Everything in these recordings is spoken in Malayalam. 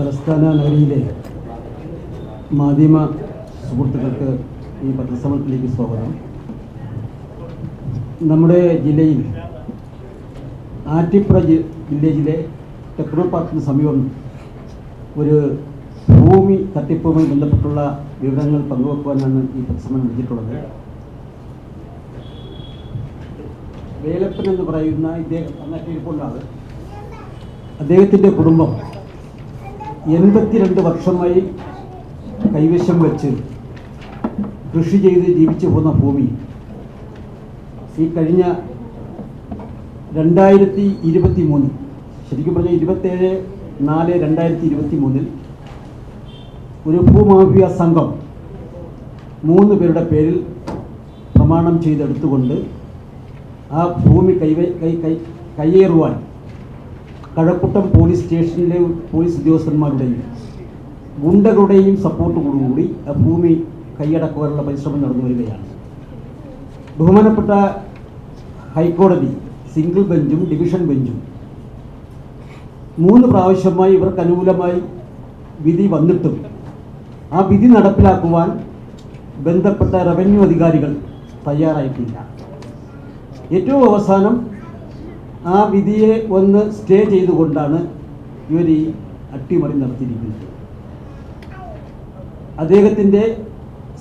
തലസ്ഥാന നഗരിയിലെ മാധ്യമ സുഹൃത്തുക്കൾക്ക് ഈ പത്രസമരത്തിലേക്ക് സ്വാഗതം. നമ്മുടെ ജില്ലയിൽ ആറ്റിപ്പുറ വില്ലേജിലെ ടെക്നോ പാർക്കിന് സമീപം ഒരു ഭൂമി തട്ടിപ്പുമായി ബന്ധപ്പെട്ടുള്ള വിവരങ്ങൾ പങ്കുവെക്കുവാനാണ് ഈ പത്രസമരം വിളിച്ചിട്ടുള്ളത്. വേലപ്പൻ എന്ന് പറയുന്ന ഇദ്ദേഹം അങ്ങാട്ടിരിപ്പുള്ള ആൾ അദ്ദേഹത്തിന്റെ കുടുംബം എൺപത്തിരണ്ട് വർഷമായി കൈവശം വെച്ച് കൃഷി ചെയ്ത് ജീവിച്ചു പോകുന്ന ഭൂമി. ഈ കഴിഞ്ഞ രണ്ടായിരത്തി ഇരുപത്തി മൂന്ന് ശരിക്കും പറഞ്ഞാൽ ഇരുപത്തേഴ് നാല് രണ്ടായിരത്തി ഇരുപത്തി മൂന്നിൽ ഒരു ഭൂമാഫിയ സംഘം മൂന്ന് പേരുടെ പേരിൽ പ്രമാണം ചെയ്തെടുത്തുകൊണ്ട് ആ ഭൂമി കൈവ കൈ കൈ കയ്യേറുവാൻ കഴക്കൂട്ടം പോലീസ് സ്റ്റേഷനിലെ പോലീസ് ഉദ്യോഗസ്ഥന്മാരുടെയും ഗുണ്ടകളുടെയും സപ്പോർട്ടോടുകൂടി ഭൂമി കൈയടക്കുവാനുള്ള പരിശ്രമം നടന്നു വരികയാണ്. ബഹുമാനപ്പെട്ട ഹൈക്കോടതി സിംഗിൾ ബെഞ്ചും ഡിവിഷൻ ബെഞ്ചും മൂന്ന് പ്രാവശ്യമായി ഇവർക്ക് അനുകൂലമായി വിധി വന്നിട്ടും ആ വിധി നടപ്പിലാക്കുവാൻ ബന്ധപ്പെട്ട റവന്യൂ അധികാരികൾ തയ്യാറായിട്ടില്ല. ഏറ്റവും അവസാനം ആ വിധിയെ ഒന്ന് സ്റ്റേ ചെയ്തുകൊണ്ടാണ് ഇവർ ഈ അട്ടിമറി നടത്തിയിരിക്കുന്നത്. അദ്ദേഹത്തിന്റെ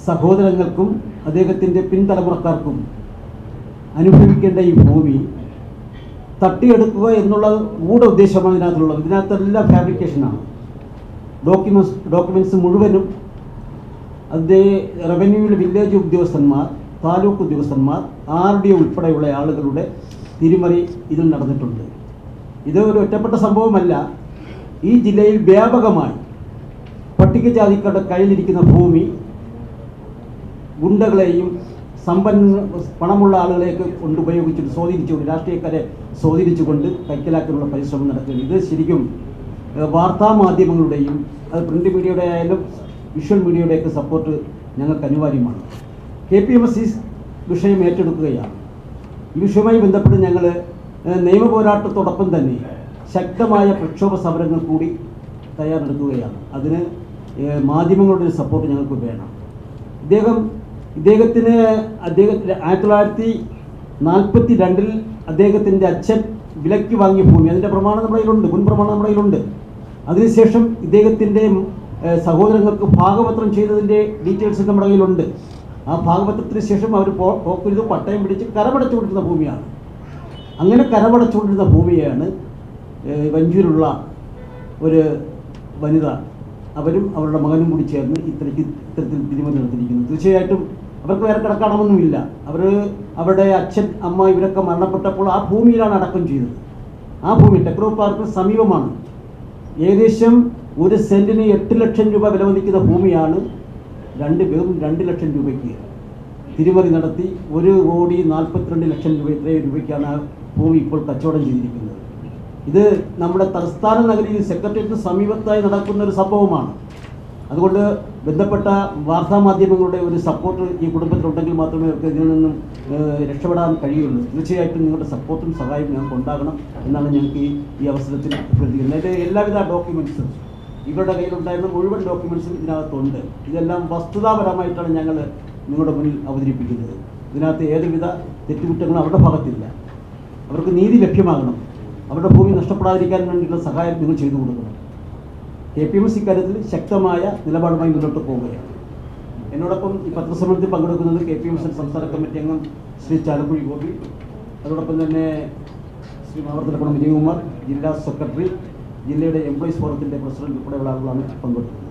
സഹോദരങ്ങൾക്കും അദ്ദേഹത്തിന്റെ പിൻതലമുറക്കാർക്കും അനുഭവിക്കേണ്ട ഈ ഭൂമി തട്ടിയെടുക്കുക എന്നുള്ള മൂഢ ഉദ്ദേശമാണ് ഇതിനകത്തുള്ളത്. ഇതിനകത്തെല്ലാം ഫാബ്രിക്കേഷനാണ് ഡോക്യുമെൻസ് ഡോക്യുമെന്റ്സ് മുഴുവനും അതേ റവന്യൂവിലെ വില്ലേജ് ഉദ്യോഗസ്ഥന്മാർ താലൂക്ക് ഉദ്യോഗസ്ഥന്മാർ ആർ ഡി ഉൾപ്പെടെയുള്ള ആളുകളുടെ തിരിമറി ഇതിൽ നടന്നിട്ടുണ്ട്. ഇത് ഒരു ഒറ്റപ്പെട്ട സംഭവമല്ല. ഈ ജില്ലയിൽ വ്യാപകമായി പട്ടികജാതിക്കാരുടെ കയ്യിലിരിക്കുന്ന ഭൂമി ഗുണ്ടകളെയും സമ്പന്ന പണമുള്ള ആളുകളെയൊക്കെ കൊണ്ട് ഉപയോഗിച്ചിട്ട് സ്വാധീനിച്ചുകൊണ്ട് രാഷ്ട്രീയക്കാരെ സ്വാധീനിച്ചുകൊണ്ട് കൈക്കലാക്കാനുള്ള പരിശ്രമം നടക്കുകയാണ്. ഇത് ശരിക്കും വാർത്താ മാധ്യമങ്ങളുടെയും അത് പ്രിന്റ് മീഡിയയുടെ ആയാലും വിഷ്വൽ മീഡിയയുടെയൊക്കെ സപ്പോർട്ട് ഞങ്ങൾക്ക് അനിവാര്യമാണ്. K P M S C വിഷയം ഏറ്റെടുക്കുകയാണ്. ഈ വിഷയവുമായി ബന്ധപ്പെട്ട് ഞങ്ങൾ നിയമ പോരാട്ടത്തോടൊപ്പം തന്നെ ശക്തമായ പ്രക്ഷോഭ സമരങ്ങൾ കൂടി തയ്യാറെടുക്കുകയാണ്. അതിന് മാധ്യമങ്ങളുടെ ഒരു സപ്പോർട്ട് ഞങ്ങൾക്ക് വേണം. ഇദ്ദേഹം ഇദ്ദേഹത്തിന് അദ്ദേഹം ആയിരത്തി തൊള്ളായിരത്തി നാൽപ്പത്തി രണ്ടിൽ അദ്ദേഹത്തിന്റെ അച്ഛൻ വിലക്കി വാങ്ങിയ ഭൂമി അതിന്റെ പ്രമാണം നമ്മുടെ കയ്യിലുണ്ട് മുൻ പ്രമാണം നമ്മുടെ കയ്യിലുണ്ട്. അതിനുശേഷം ഇദ്ദേഹത്തിന്റെ സഹോദരങ്ങൾക്ക് ഭാഗപത്രം ചെയ്തതിന്റെ ഡീറ്റെയിൽസ് നമ്മുടെ കയ്യിലുണ്ട്. ആ ഭാഗവതത്തിന് ശേഷം അവർ പോക്കരുത് പട്ടയം പിടിച്ച് കരമടച്ചുകൊണ്ടിരുന്ന ഭൂമിയാണ്. അങ്ങനെ കരമടച്ചുകൊണ്ടിരുന്ന ഭൂമിയാണ് വഞ്ചൂരുള്ള ഒരു വനിത അവരും അവരുടെ മകനും കൂടി ചേർന്ന് ഇത്തരത്തിൽ ഇത്തരത്തിൽ തിരിമറി നടത്തിയിരിക്കുന്നു. തീർച്ചയായിട്ടും അവർക്ക് വേറെ കിടക്കണമെന്നുമില്ല അവർ അവരുടെ അച്ഛൻ അമ്മ ഇവരൊക്കെ മരണപ്പെട്ടപ്പോൾ ആ ഭൂമിയിലാണ് അടക്കം ചെയ്തത്. ആ ഭൂമി ടെക്നോ പാർക്കിന് സമീപമാണ്. ഏകദേശം ഒരു സെന്റിന് എട്ട് ലക്ഷം രൂപ വില മതിക്കുന്ന ഭൂമിയാണ് രണ്ട് വെറും രണ്ട് ലക്ഷം രൂപയ്ക്ക്. തിരിമറി നടത്തി ഒരു കോടി നാൽപ്പത്തിരണ്ട് ലക്ഷം രൂപ ഇത്രയും രൂപയ്ക്കാണ് ഭൂമി ഇപ്പോൾ കച്ചവടം ചെയ്തിരിക്കുന്നത്. ഇത് നമ്മുടെ തലസ്ഥാന നഗരിയിൽ സെക്രട്ടേറിയറ്റിന് സമീപത്തായി നടക്കുന്ന ഒരു സംഭവമാണ്. അതുകൊണ്ട് ബന്ധപ്പെട്ട വാർത്താ മാധ്യമങ്ങളുടെ ഒരു സപ്പോർട്ട് ഈ കുടുംബത്തിലുണ്ടെങ്കിൽ മാത്രമേ അവർക്ക് ഇതിൽ നിന്നും രക്ഷപ്പെടാൻ കഴിയുള്ളൂ. തീർച്ചയായിട്ടും നിങ്ങളുടെ സപ്പോർട്ടും സഹായവും ഞങ്ങൾക്ക് ഉണ്ടാകണം എന്നാണ് ഞങ്ങൾക്ക് ഈ അവസരത്തിൽ അഭ്യർത്ഥിക്കുന്നത്. എല്ലാവിധ ഡോക്യുമെന്റ്സും ഇവരുടെ കയ്യിലുണ്ടായിരുന്ന മുഴുവൻ ഡോക്യുമെൻസും ഇതിനകത്തുണ്ട്. ഇതെല്ലാം വസ്തുതാപരമായിട്ടാണ് ഞങ്ങൾ നിങ്ങളുടെ മുന്നിൽ അവതരിപ്പിക്കുന്നത്. ഇതിനകത്ത് ഏതുവിധ തെറ്റുകുറ്റങ്ങളും അവരുടെ ഭാഗത്തില്ല. അവർക്ക് നീതി ലഭ്യമാകണം. അവരുടെ ഭൂമി നഷ്ടപ്പെടാതിരിക്കാൻ വേണ്ടിയിട്ടുള്ള സഹായം നിങ്ങൾ ചെയ്തു കൊടുക്കണം. കെ പി എം എസ് ഇക്കാര്യത്തിൽ ശക്തമായ നിലപാടുമായി മുന്നോട്ട് പോവുകയാണ്. എന്നോടൊപ്പം ഈ പത്രസമ്മേളനത്തിൽ പങ്കെടുക്കുന്നത് കെ പി എം എസ് സംസ്ഥാന കമ്മിറ്റി അംഗം ശ്രീ ചാലക്കുഴി ഗോപി. അതോടൊപ്പം തന്നെ ശ്രീ മാവർത്തലക്കുളം വിജയകുമാർ ജില്ലാ സെക്രട്ടറി ജില്ലയുടെ എംപ്ലോയീസ് ഫോറത്തിന്റെ പ്രസിഡന്റ് ഉൾപ്പെടെയുള്ള ആളുകളാണ് പങ്കെടുത്തത്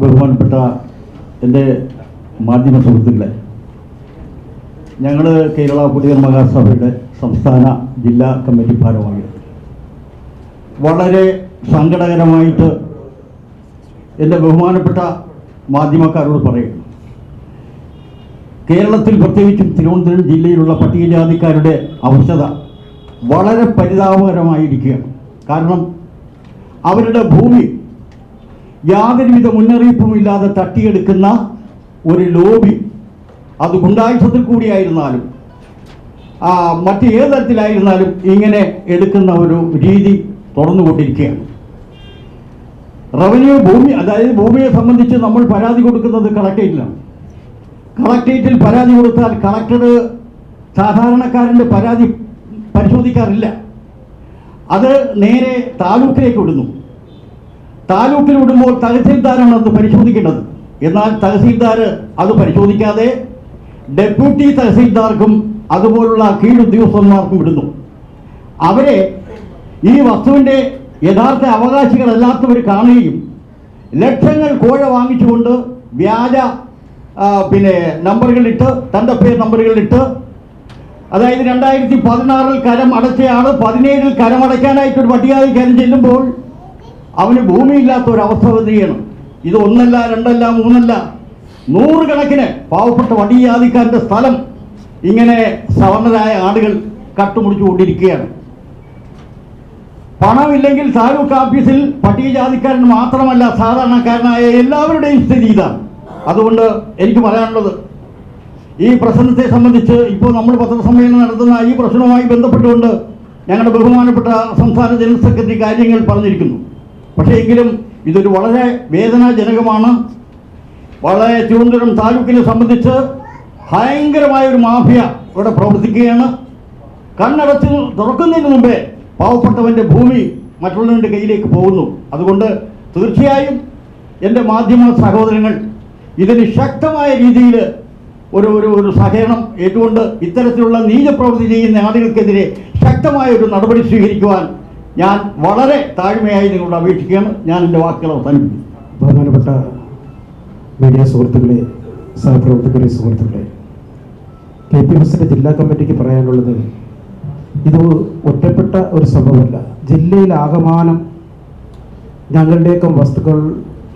ബഹുമാനപ്പെട്ട എന്റെ മാധ്യമ സുഹൃത്തുക്കളെ ഞങ്ങൾ കേരള പുതിയ മഹാസഭയുടെ സംസ്ഥാന ജില്ലാ കമ്മിറ്റി ഭാരവാഹി. വളരെ സങ്കടകരമായിട്ട് എന്റെ ബഹുമാനപ്പെട്ട മാധ്യമക്കാരോട് പറയുന്നു കേരളത്തിൽ പ്രത്യേകിച്ചും തിരുവനന്തപുരം ജില്ലയിലുള്ള പട്ടികജാതിക്കാരുടെ അവശത വളരെ പരിതാപകരമായിരിക്കുകയാണ്. കാരണം അവരുടെ ഭൂമി യാതൊരുവിധ മുന്നറിയിപ്പുമില്ലാതെ തട്ടിയെടുക്കുന്ന ഒരു ലോബി അത് ഗുണ്ടായുധത്തിൽ കൂടിയായിരുന്നാലും മറ്റ് ഏത് തരത്തിലായിരുന്നാലും ഇങ്ങനെ എടുക്കുന്ന ഒരു രീതി തുറന്നുകൊണ്ടിരിക്കുകയാണ് റവന്യൂ ഭൂമി അതായത് ഭൂമിയെ സംബന്ധിച്ച് നമ്മൾ പരാതി കൊടുക്കുന്നത് കളക്ടറേറ്റിലാണ് കളക്ടറേറ്റിൽ പരാതി കൊടുത്താൽ കളക്ടർ സാധാരണക്കാരന്റെ പരാതി പരിശോധിക്കാറില്ല. അത് നേരെ താലൂക്കിലേക്ക് വിടുന്നു. താലൂക്കിൽ വിടുമ്പോൾ തഹസീൽദാരാണ് അത് പരിശോധിക്കേണ്ടത്. എന്നാൽ തഹസീൽദാർ അത് പരിശോധിക്കാതെ ഡെപ്യൂട്ടി തഹസീൽദാർക്കും അതുപോലുള്ള കീഴുദ്യോഗസ്ഥന്മാർക്കും വിടുന്നു. അവരെ ഈ വസ്തുവിന്റെ യഥാർത്ഥ അവകാശികളല്ലാത്തവർ കാണുകയും ലക്ഷങ്ങൾ കോഴ വാങ്ങിച്ചുകൊണ്ട് വ്യാജ പിന്നെ നമ്പറുകളിട്ട് തന്റെ പേര് നമ്പറുകളിട്ട് അതായത് രണ്ടായിരത്തി പതിനാറിൽ കരം അടച്ചയാൾ പതിനേഴിൽ കരമടയ്ക്കാനായിട്ട് ഒരു പട്ടികാധികാരം ചെല്ലുമ്പോൾ അവന് ഭൂമിയില്ലാത്ത ഒരു അവസ്ഥ ചെയ്യണം ഇത് ഒന്നല്ല രണ്ടല്ല മൂന്നല്ല. നൂറുകണക്കിന് പാവപ്പെട്ട വടിയാദിക്കാരന്റെ സ്ഥലം ഇങ്ങനെ സവർണരായ ആളുകൾ കട്ടുമുടിച്ചു കൊണ്ടിരിക്കുകയാണ് പണമില്ലെങ്കിൽ താലൂക്ക് ഓഫീസിൽ പട്ടികജാതിക്കാരൻ മാത്രമല്ല സാധാരണക്കാരനായ എല്ലാവരുടെയും സ്ഥിതി ഇതാണ്. അതുകൊണ്ട് എനിക്ക് പറയാനുള്ളത് ഈ പ്രശ്നത്തെ സംബന്ധിച്ച് ഇപ്പോൾ നമ്മൾ പത്രസമ്മേളനം നടത്തുന്ന ഈ പ്രശ്നവുമായി ബന്ധപ്പെട്ടുകൊണ്ട് ഞങ്ങളുടെ ബഹുമാനപ്പെട്ട സംസ്ഥാന ജനറൽ സെക്രട്ടറി കാര്യങ്ങൾ പറഞ്ഞിരിക്കുന്നു. പക്ഷേ എങ്കിലും ഇതൊരു വളരെ വേദനാജനകമാണ്. വളരെ തിരുവനന്തപുരം താലൂക്കിനെ സംബന്ധിച്ച് ഭയങ്കരമായ ഒരു മാഫിയ ഇവിടെ പ്രവർത്തിക്കുകയാണ്. കണ്ണടച്ച് തുറക്കുന്നതിന് മുമ്പേ പാവപ്പെട്ടവന്റെ ഭൂമി മറ്റുള്ളവന്റെ കയ്യിലേക്ക് പോകുന്നു. അതുകൊണ്ട് തീർച്ചയായും എന്റെ മാധ്യമ സഹോദരങ്ങൾ ഇതിന് ശക്തമായ രീതിയിൽ ഒരു ഒരു ഒരു സഹകരണം ഏറ്റുകൊണ്ട് ഇത്തരത്തിലുള്ള നീചപ്രവൃത്തി ചെയ്യുന്ന ആളുകൾക്കെതിരെ ശക്തമായ ഒരു നടപടി സ്വീകരിക്കുവാൻ ഞാൻ വളരെ താഴ്മയായി നിങ്ങളോട് അപേക്ഷിക്കുകയാണ്. ഞാൻ എന്റെ വാക്കുകൾ അവസാനിപ്പിക്കും ബഹുമാനപ്പെട്ട മീഡിയ സുഹൃത്തുക്കളെ സഹപ്രവർത്തകരെ സുഹൃത്തുക്കളെ കെ പി എസിന്റെ ജില്ലാ കമ്മിറ്റിക്ക് പറയാനുള്ളത് ഇത് ഒറ്റപ്പെട്ട ഒരു സംഭവമല്ല. ജില്ലയിൽ ആകമാനം ഞങ്ങളുടെയൊക്കെ വസ്തുക്കൾ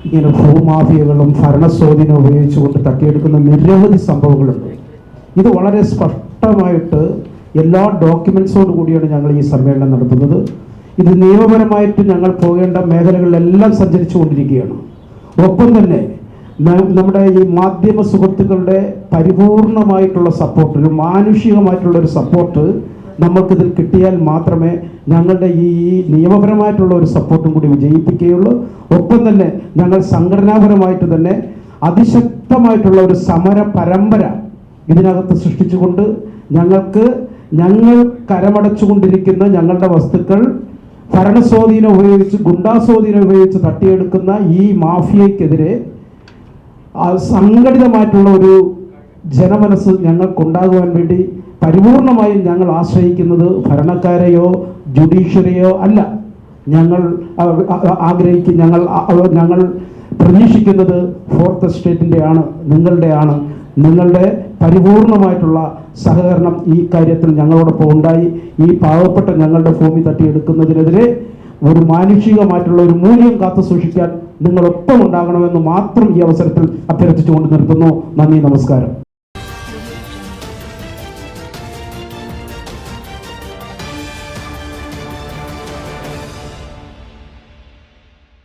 ഇങ്ങനെ ഭൂമാഫിയകളും ഭരണസ്വാധീനം ഉപയോഗിച്ചുകൊണ്ട് തട്ടിയെടുക്കുന്ന നിരവധി സംഭവങ്ങളുണ്ട്. ഇത് വളരെ സ്പഷ്ടമായിട്ട് എല്ലാ ഡോക്യുമെൻസോട് കൂടിയാണ് ഞങ്ങൾ ഈ സമ്മേളനം നടത്തുന്നത്. ഇത് നിയമപരമായിട്ട് ഞങ്ങൾ പോകേണ്ട മേഖലകളിലെല്ലാം സഞ്ചരിച്ചു കൊണ്ടിരിക്കുകയാണ് ഒപ്പം തന്നെ നമ്മുടെ ഈ മാധ്യമ സുഹൃത്തുക്കളുടെ പരിപൂർണമായിട്ടുള്ള സപ്പോർട്ട് ഒരു മാനുഷികമായിട്ടുള്ള ഒരു സപ്പോർട്ട് നമ്മൾക്കിതിൽ കിട്ടിയാൽ മാത്രമേ ഞങ്ങളുടെ ഈ നിയമപരമായിട്ടുള്ള ഒരു സപ്പോർട്ടും കൂടി വിജയിപ്പിക്കുകയുള്ളൂ. ഒപ്പം തന്നെ ഞങ്ങൾ സംഘടനാപരമായിട്ട് തന്നെ അതിശക്തമായിട്ടുള്ള ഒരു സമര പരമ്പര ഇതിനകത്ത് സൃഷ്ടിച്ചുകൊണ്ട് ഞങ്ങൾക്ക് ഞങ്ങൾ കരമടച്ചുകൊണ്ടിരിക്കുന്ന ഞങ്ങളുടെ വസ്തുക്കൾ ഭരണസ്വാധീനം ഉപയോഗിച്ച് ഗുണ്ടാസ്വാധീനം ഉപയോഗിച്ച് തട്ടിയെടുക്കുന്ന ഈ മാഫിയക്കെതിരെ സംഘടിതമായിട്ടുള്ള ഒരു ജനമനസ്സ് ഞങ്ങൾക്കുണ്ടാകുവാൻ വേണ്ടി പരിപൂർണമായും ഞങ്ങൾ ആശ്രയിക്കുന്നത് ഭരണക്കാരെയോ ജുഡീഷ്യറിയോ അല്ല. ഞങ്ങൾ ആഗ്രഹിക്കും ഞങ്ങൾ ഞങ്ങൾ പ്രതീക്ഷിക്കുന്നത് ഫോർത്ത് എസ്റ്റേറ്റിന്റെയാണ് നിങ്ങളുടെയാണ്. നിങ്ങളുടെ പരിപൂർണമായിട്ടുള്ള സഹകരണം ഈ കാര്യത്തിൽ ഞങ്ങളോടൊപ്പം ഉണ്ടായി. ഈ പാവപ്പെട്ട ഞങ്ങളുടെ ഭൂമി തട്ടിയെടുക്കുന്നതിനെതിരെ ഒരു മാനുഷികമായിട്ടുള്ള ഒരു മൂല്യം കാത്തു സൂക്ഷിക്കാൻ നിങ്ങളൊപ്പം ഉണ്ടാകണമെന്ന് മാത്രം ഈ അവസരത്തിൽ അഭ്യർത്ഥിച്ചുകൊണ്ട് നിർത്തുന്നു. നന്ദി നമസ്കാരം.